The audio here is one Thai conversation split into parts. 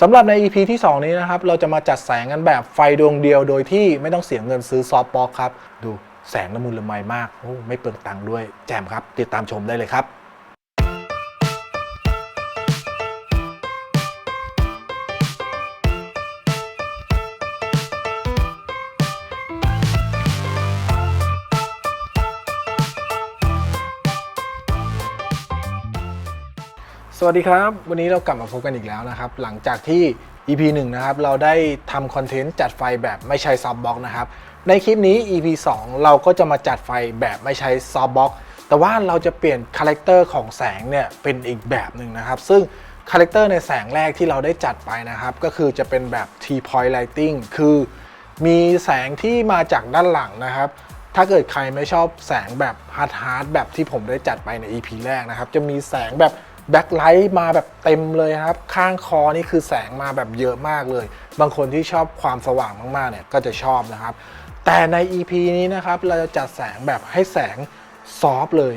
สำหรับใน EP ที่ 2 นี้นะครับ เราจะมาจัดแสงกันแบบไฟดวงเดียวโดยที่ไม่ต้องเสียเงินซื้อซอฟต์บ็อกครับ ดูแสงละมุนละไมมากโอ้ไม่เปลืองตังค์ด้วยแจมครับ ติดตามชมได้เลยครับ วัสดีครับ วันนี้เรากลับมาพบกันอีกแล้วนะครับ หลังจากที่ EP 1 นะครับ เราได้ทำคอนเทนต์จัดไฟแบบไม่ใช้ซอฟบ็อกนะครับ ในคลิปนี้ EP 2 เราก็จะมาจัดไฟแบบไม่ใช้ซอฟบ็อกแต่ว่าเราจะเปลี่ยนคาแรคเตอร์ของแสงเนี่ย เป็นอีกแบบหนึ่งนะครับ ซึ่งคาแรคเตอร์ในแสงแรกที่เราได้จัดไปนะครับ ก็คือจะเป็นแบบ T point lighting คือมีแสงที่มาจากด้านหลังนะครับถ้าเกิดใครไม่ชอบแสงแบบฮาร์ดฮาร์ดแบบที่ผมได้จัดไปใน EP แรกนะครับ จะมีแสงแบบ แบ็คไลท์มาแบบเต็มเลยครับ ข้างคอนี่คือแสงมาแบบเยอะมากเลย บางคนที่ชอบความสว่างมากๆเนี่ยก็จะชอบนะครับ แต่ใน EP นี้นะครับเราจะจัดแสงแบบให้แสงซอฟเลย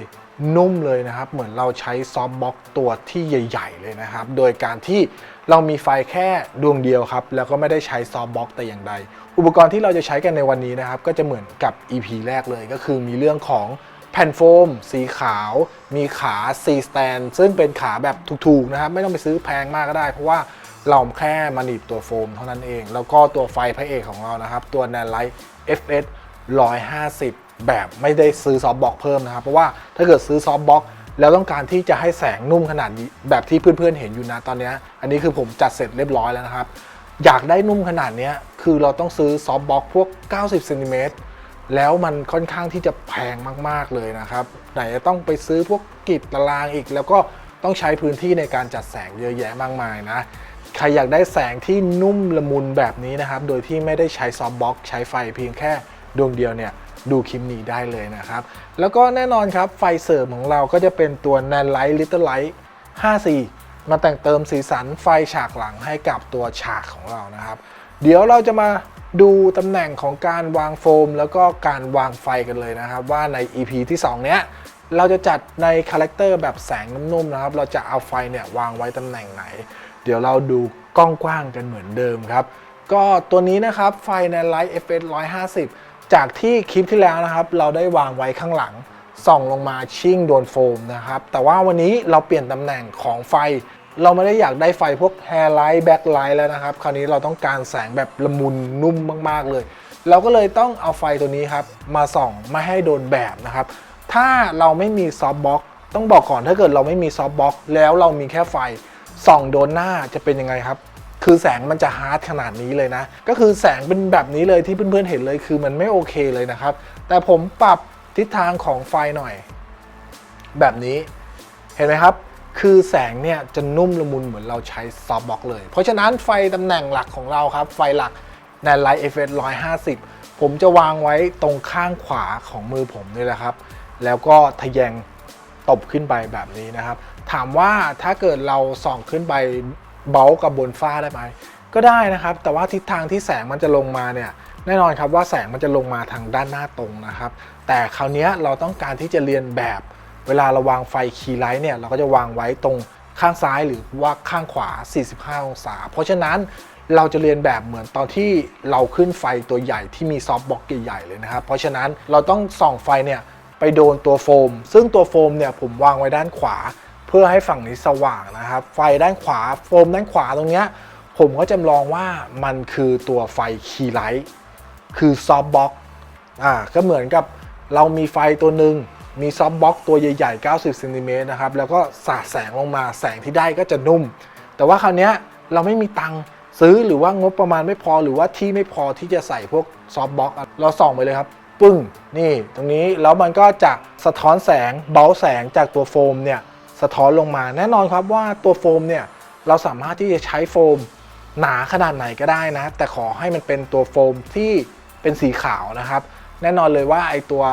นุ่มเลยนะครับ เหมือนเราใช้ซอฟบ็อกตัวที่ใหญ่ ๆ เลยนะครับ โดยการที่เรามีไฟแค่ดวงเดียวครับ แล้วก็ไม่ได้ใช้ซอฟบ็อกแต่อย่างใด อุปกรณ์ที่เราจะใช้กันในวันนี้นะครับ ก็จะเหมือนกับ EP แรกเลยก็คือมีเรื่องของ แผ่นโฟม สีขาว มีขา C stand ซึ่งเป็นขาแบบถูกๆนะครับ ไม่ต้องไปซื้อแพงมากก็ได้ เพราะว่าเราแค่มาหนีบตัวโฟมเท่านั้นเอง แล้วก็ตัวไฟพระเอกของเรานะครับ ตัว n a n Light FS 150 แบบไม่ได้ซื้อซอฟต์บ็อกเพิ่มนะครับ เพราะว่าถ้าเกิดซื้อซอฟต์บ็อกแล้วต้องการที่จะให้แสงนุ่มขนาดแบบที่เพื่อนๆเห็นอยู่นะตอนนี้ อันนี้คือผมจัดเสร็จเรียบร้อยแล้วนะครับ อยากได้นุ่มขนาดนี้คือเราต้องซื้อซอฟต์บ็อกพวก 90เซนติเมตร แล้วมันค่อนข้างที่จะแพงมาก ๆ เลยนะครับ ไหนจะต้องไปซื้อพวกกิจตารางอีก แล้วก็ต้องใช้พื้นที่ในการจัดแสงเยอะแยะมากมายนะ ใครอยากได้แสงที่นุ่มละมุนแบบนี้นะครับ โดยที่ไม่ได้ใช้ซอฟต์บ็อกใช้ไฟเพียงแค่ดวงเดียวเนี่ยดูคลิปนี้ได้เลยนะครับ แล้วก็แน่นอนครับไฟเสริมของเราก็จะเป็นตัว Nan Light Little Light 54มาแต่งเติมสีสันไฟฉากหลังให้กับตัวฉากของเรานะครับ เดี๋ยวเราจะมา ดูตำแหน่งของการวางโฟม แล้วก็การวางไฟกันเลยนะครับ ว่าใน EP ที่ 2 เนี้ยเราจะจัดในคาแรคเตอร์แบบแสงนุ่มๆนะครับ เราจะเอาไฟเนี่ยวางไว้ตำแหน่งไหน เดี๋ยวเราดูกล้องกว้างกันเหมือนเดิมครับ ก็ตัวนี้นะครับไฟใน Light FS 150 จากที่คลิปที่แล้วนะครับ เราได้วางไว้ข้างหลังส่องลงมาชิ่งโดนโฟมนะครับ แต่ว่าวันนี้เราเปลี่ยนตำแหน่งของไฟ เราไม่ได้อยากได้ไฟพวกแฮร์ไลท์แบ็คไลท์แล้วนะครับ คราวนี้เราต้องการแสงแบบละมุนนุ่มมาก ๆ เลย เราก็เลยต้องเอาไฟตัวนี้ครับ มาส่องไม่ให้โดนแบบนะครับ ถ้าเราไม่มีซอฟต์บ็อกต้องบอกก่อนถ้าเกิดเราไม่มีซอฟต์บ็อกแล้วเรามีแค่ไฟส่องโดนหน้าจะเป็นยังไงครับ คือแสงมันจะฮาร์ดขนาดนี้เลยนะ ก็คือแสงเป็นแบบนี้เลยที่เพื่อนๆเห็นเลยคือมันไม่โอเคเลยนะครับ แต่ผมปรับทิศทางของไฟหน่อย แบบนี้เห็นไหมครับ คือแสงเนี่ยจะนุ่มละมุนเหมือนเราใช้ซอฟต์บ็อกเลย เพราะฉะนั้นไฟตำแหน่งหลักของเราครับ ไฟหลักใน Light FS 150ผมจะวางไว้ตรงข้างขวาของมือผมนี่แหละครับ แล้วก็ทะแยงตบขึ้นไปแบบนี้นะครับ ถามว่าถ้าเกิดเราส่องขึ้นไปเบลกับบนฟ้าได้ไหมก็ได้นะครับ แต่ว่าทิศทางที่แสงมันจะลงมาเนี่ยแน่นอนครับว่าแสงมันจะลงมาทางด้านหน้าตรงนะครับ แต่คราวนี้เราต้องการที่จะเรียนแบบ เวลาเราวางไฟคีย์ไลท์เนี่ยเราก็จะวางไว้ตรงข้างซ้ายหรือว่าข้างขวา 45 องศา เพราะฉะนั้นเราจะเรียนแบบเหมือนตอนที่เราขึ้นไฟตัวใหญ่ที่มีซอฟต์บล็อกใหญ่ๆเลยนะครับ เพราะฉะนั้นเราต้องส่องไฟเนี่ยไปโดนตัวโฟม ซึ่งตัวโฟมเนี่ยผมวางไว้ด้านขวา เพื่อให้ฝั่งนี้สว่างนะครับ ไฟด้านขวาโฟมด้านขวาตรงเนี้ยผมก็จำลองว่ามันคือตัวไฟคีย์ไลท์คือซอฟต์บ็อกอ่าก็เหมือนกับเรามีไฟตัวหนึ่ง มีซอฟต์บ็อกตัวใหญ่ๆ 90เซนติเมตรนะครับ แล้วก็สาดแสงลงมา แสงที่ได้ก็จะนุ่ม แต่ว่าคราวนี้เราไม่มีตังค์ซื้อหรือว่างบประมาณไม่พอหรือว่าที่ไม่พอที่จะใส่พวกซอฟต์บ็อกเราส่องไปเลยครับ ปึ้ง นี่ ตรงนี้แล้วมันก็จะสะท้อนแสงเบาแสงจากตัวโฟมเนี่ยสะท้อนลงมาแน่นอนครับว่าตัวโฟมเนี่ยเราสามารถที่จะใช้โฟมหนาขนาดไหนก็ได้นะ แต่ขอให้มันเป็นตัวโฟมที่เป็นสีขาวนะครับ แน่นอนเลยว่าไอตัว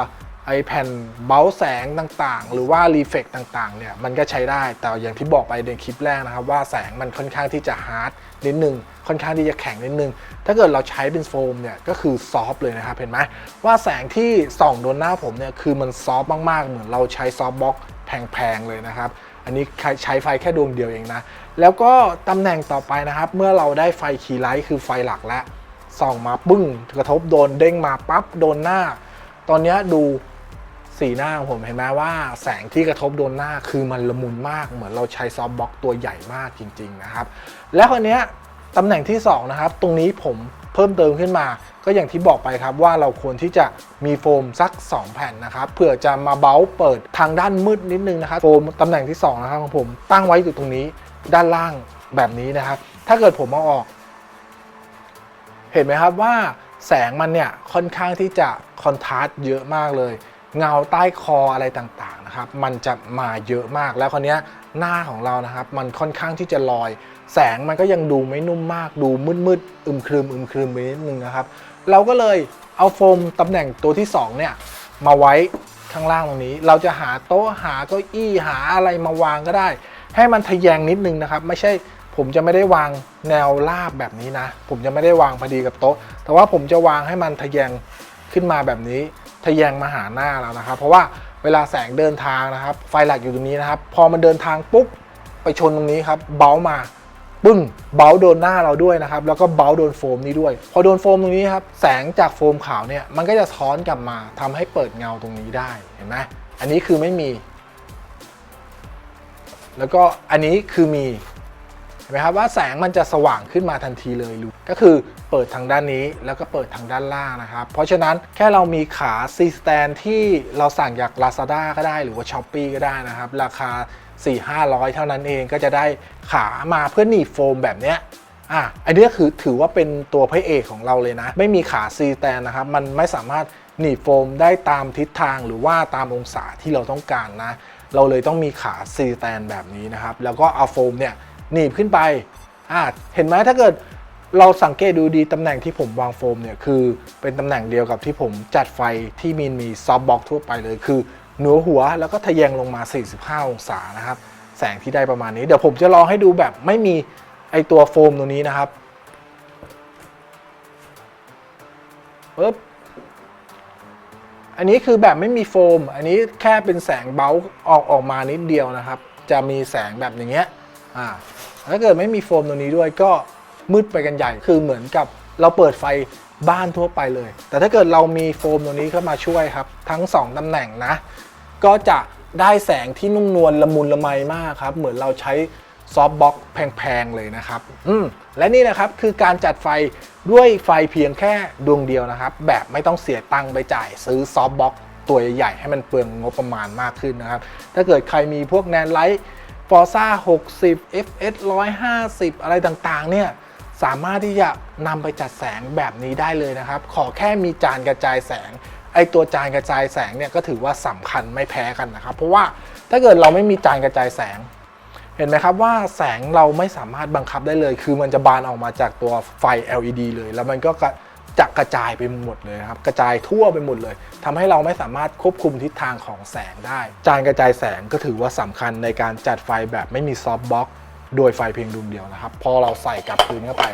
ไอแผ่นเบาแสงต่างๆ หรือว่ารีเฟกต่างๆเนี่ยมันก็ใช้ได้แต่อย่างที่บอกไปในคลิปแรกนะครับ ว่าแสงมันค่อนข้างที่จะฮาร์ดนิดนึงค่อนข้างที่จะแข็งนิดนึง ถ้าเกิดเราใช้เป็นโฟมเนี่ยก็คือซอฟต์เลยนะครับเห็นไหมว่าแสงที่ส่องโดนหน้าผมเนี่ยคือมันซอฟต์มากๆ เหมือนเราใช้ซอฟต์บล็อกแพงๆเลยนะครับอันนี้ใช้ไฟแค่ดวงเดียวเองนะ แล้วก็ตำแหน่งต่อไปนะครับ เมื่อเราได้ไฟคีย์ไลท์คือไฟหลักแล้วส่องมาปึ้ง กระทบโดนเด้งมาปั๊บโดนหน้า ตอนนี้ดู สีหน้าของผมเห็นไหมว่าแสงที่กระทบโดนหน้าคือมันละมุนมากเหมือนเราใช้ซอฟต์บล็อกตัวใหญ่มากจริง ๆ นะครับ แล้วคนนี้ตำแหน่งที่สองนะครับ ตรงนี้ผมเพิ่มเติมขึ้นมา ก็อย่างที่บอกไปครับว่าเราควรที่จะมีโฟมสัก 2 แผ่นนะครับเผื่อจะมาเบ้าเปิดทางด้านมืดนิดนึงนะครับโฟมตำแหน่งที่2นะครับของผมตั้งไว้อยู่ตรงนี้ด้านล่างแบบนี้นะครับ ถ้าเกิดผมเอาออก เห็นไหมครับว่าแสงมันเนี่ยค่อนข้างที่จะคอนทราสต์เยอะมากเลย เงาใต้คออะไรต่างๆนะครับ มันจะมาเยอะมากแล้วคนนี้หน้าของเรานะครับ มันค่อนข้างที่จะลอย แสงมันก็ยังดูไม่นุ่มมาก ดูมืดๆอึมครึมอึมครึมไปนิดนึงนะครับ เราก็เลยเอาโฟมตำแหน่งตัวที่ 2 เนี่ย มาไว้ข้างล่างตรงนี้ เราจะหาโต๊ะหาเก้าอี้หาอะไรมาวางก็ได้ ให้มันทะแยงนิดนึงนะครับ ไม่ใช่ผมจะไม่ได้วางแนวราบแบบนี้นะ ผมจะไม่ได้วางพอดีกับโต๊ะ แต่ว่าผมจะวางให้มันทะแยงขึ้นมาแบบนี้ ทะแยงมาหาหน้าเรานะครับ เพราะว่าเวลาแสงเดินทางนะครับ ไฟหลักอยู่ตรงนี้นะครับ พอมันเดินทางปุ๊บไปชนตรงนี้ครับ เบ้ามาปึ้งเบ้าโดนหน้าเราด้วยนะครับ แล้วก็เบ้าโดนโฟมนี้ด้วย พอโดนโฟมตรงนี้ครับ แสงจากโฟมขาวเนี่ยมันก็จะท้อนกลับมาทำให้เปิดเงาตรงนี้ได้เห็นไหมอันนี้คือไม่มี แล้วก็อันนี้คือมี เห็นไหมครับว่าแสงมันจะสว่างขึ้นมาทันทีเลยรู้ก็คือเปิดทางด้านนี้แล้วก็เปิดทางด้านล่างนะครับ เพราะฉะนั้นแค่เรามีขา C stand ที่เราสั่งจาก Lazada ก็ได้หรือว่า s h อ p e e ก็ได้นะครับ ราคา 4 500 เท่านั้นเองก็จะได้ขามาเพื่อหนีบโฟมแบบเนี้ยอะอันนี้คือถือว่าเป็นตัวพระเอกของเราเลยนะ ไม่มีขา C stand นะครับ มันไม่สามารถหนีบโฟมได้ตามทิศทางหรือว่าตามองศาที่เราต้องการนะ เราเลยต้องมีขา C stand แบบนี้นะครับ แล้วก็เอาโฟมเนี่ย หนีบขึ้นไปอ่าเห็นไหมถ้าเกิดเราสังเกตดูดีตำแหน่งที่ผมวางโฟมเนี่ยคือเป็นตำแหน่งเดียวกับที่ผมจัดไฟที่มีมีซอฟบ็อกทั่วไปเลยคือเหนือหัวแล้วก็ทะแยงลงมา 45 องศานะครับ แสงที่ได้ประมาณนี้ เดี๋ยวผมจะลองให้ดูแบบไม่มีไอตัวโฟมตรงนี้นะครับปึ๊บอันนี้คือแบบไม่มีโฟม อันนี้แค่เป็นแสงเบาออกออกมานิดเดียวนะครับ จะมีแสงแบบอย่างเงี้ยอ่า ถ้าเกิดไม่มีโฟมตรงนี้ด้วยก็มืดไปกันใหญ่ คือเหมือนกับเราเปิดไฟบ้านทั่วไปเลย แต่ถ้าเกิดเรามีโฟมตรงนี้เข้ามาช่วยครับ ทั้ง 2ตำแหน่งนะ ก็จะได้แสงที่นุ่มนวลละมุนละไมมากครับ เหมือนเราใช้ซอฟต์บ็อกแพง ๆ เลยนะครับ อืมและนี่นะครับคือการจัดไฟด้วยไฟเพียงแค่ดวงเดียวนะครับ แบบไม่ต้องเสียตังค์ไปจ่ายซื้อซอฟต์บ็อกตัวใหญ่ๆให้มันเปลืองงบประมาณมากขึ้นนะครับ ถ้าเกิดใครมีพวกแนนไลท์ ฟอร์ซ่า60 FS 150 อะไรต่างๆ เนี่ย สามารถที่จะนำไปจัดแสงแบบนี้ได้เลยนะครับ ขอแค่มีจานกระจายแสง ไอตัวจานกระจายแสงเนี่ยก็ถือว่าสำคัญไม่แพ้กันนะครับ เพราะว่าถ้าเกิดเราไม่มีจานกระจายแสง เห็นไหมครับว่าแสงเราไม่สามารถบังคับได้เลย คือมันจะบานออกมาจากตัวไฟ LED เลย แล้วมันก็ จะกระจายไปหมดเลยครับ กระจายทั่วไปหมดเลยทำให้เราไม่สามารถควบคุมทิศทางของแสงได้ จานกระจายแสงก็ถือว่าสำคัญในการจัดไฟแบบไม่มีซอฟต์บ็อกโดยไฟเพียงดวงเดียวนะครับ พอเราใส่กลับคืนเข้าไป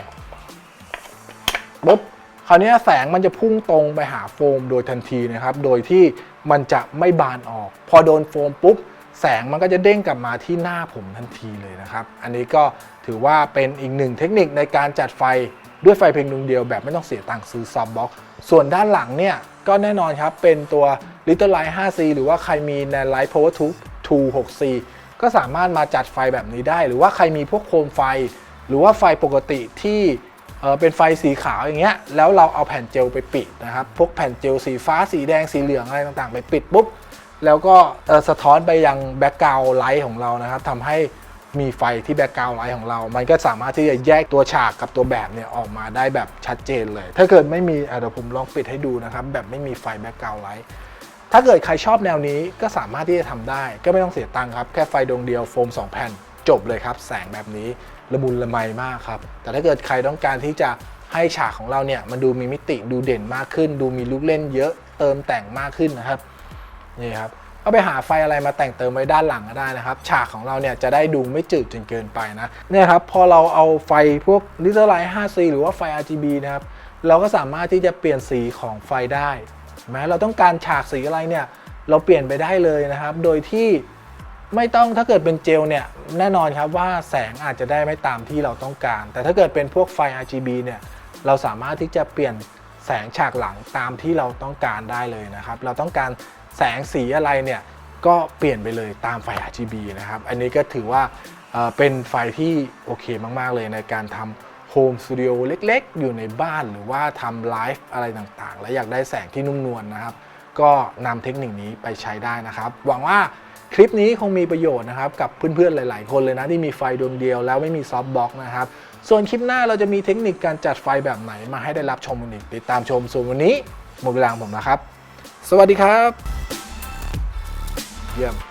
ปุ๊บคราวนี้แสงมันจะพุ่งตรงไปหาโฟมโดยทันทีนะครับ โดยที่มันจะไม่บานออก พอโดนโฟมปุ๊บแสงมันก็จะเด้งกลับมาที่หน้าผมทันทีเลยนะครับ อันนี้ก็ถือว่าเป็นอีกหนึ่งเทคนิคในการจัดไฟ ด้วยไฟเพียงดวงเดียวแบบไม่ต้องเสียตังค์ซื้อซอฟบ็อกส่วนด้านหลังเนี่ย ก็แน่นอนครับ เป็นตัว Little Light 5C หรือว่าใครมี n a n Light Power Tube 2 6C ก็สามารถมาจัดไฟแบบนี้ได้ หรือว่าใครมีพวกโคมไฟ หรือว่าไฟปกติที่เเป็นไฟสีขาวอย่างเงี้ยแล้วเราเอาแผ่นเจลไปปิดนะครับพวกแผ่นเจลสีฟ้าสีแดงสีเหลืองอะไรต่างๆ ไปปิดปุ๊บแล้วก็สะท้อนไปยังแบ็กกราวไลท์ของเรานะครับทำให้ มีไฟที่แบ็กกราวด์ไลท์ของเรา มันก็สามารถที่จะแยกตัวฉากกับตัวแบบเนี่ยออกมาได้แบบชัดเจนเลย ถ้าเกิดไม่มีเดี๋ยวผมลองปิดให้ดูนะครับ แบบไม่มีไฟแบ็กกราวด์ไลท์ถ้าเกิดใครชอบแนวนี้ก็สามารถที่จะทำได้ ก็ไม่ต้องเสียตังค์ครับ แค่ไฟดวงเดียวโฟม 2 แผ่น จบเลยครับ แสงแบบนี้ละมุนละไมมากครับ แต่ถ้าเกิดใครต้องการที่จะให้ฉากของเราเนี่ยมันดูมีมิติดูเด่นมากขึ้น ดูมีลูกเล่นเยอะเติมแต่งมากขึ้นนะครับนี่ครับ ก็ไปหาไฟอะไรมาแต่งเติมไว้ด้านหลังก็ได้นะครับ ฉากของเราเนี่ยจะได้ดูไม่จืดจนเกินไปนะเนี่ยครับพอเราเอาไฟพวก Little Light 5C หรือว่าไฟ RGB นะครับเราก็สามารถที่จะเปลี่ยนสีของไฟได้แม้เราต้องการฉากสีอะไรเนี่ยเราเปลี่ยนไปได้เลยนะครับ โดยที่ไม่ต้องถ้าเกิดเป็นเจลเนี่ยแน่นอนครับว่าแสงอาจจะได้ไม่ตามที่เราต้องการ แต่ถ้าเกิดเป็นพวกไฟ RGB เนี่ยเราสามารถที่จะเปลี่ยนแสงฉากหลังตามที่เราต้องการได้เลยนะครับ เราต้องการ แสงสีอะไรเนี่ยก็เปลี่ยนไปเลยตามไฟ RGB นะครับ อันนี้ก็ถือว่าเป็นไฟที่โอเคมาก ๆ เลยในการทำโฮมสตูดิโอเล็ก ๆ อยู่ในบ้านหรือว่าทำไลฟ์อะไรต่างๆ และอยากได้แสงที่นุ่มนวลนะครับ ก็นำเทคนิคนี้ไปใช้ได้นะครับ หวังว่าคลิปนี้คงมีประโยชน์นะครับ กับเพื่อนๆ หลาย ๆ คนเลยนะ ที่มีไฟดวงเดียวแล้วไม่มีซอฟต์บ็อกนะครับ ส่วนคลิปหน้าเราจะมีเทคนิคการจัดไฟแบบไหนมาให้ได้รับชมกันอีกติดตามชมส่วนวันนี้หมดเวลาของผมแล้วครับ สวัสดีครับ เยี่ยม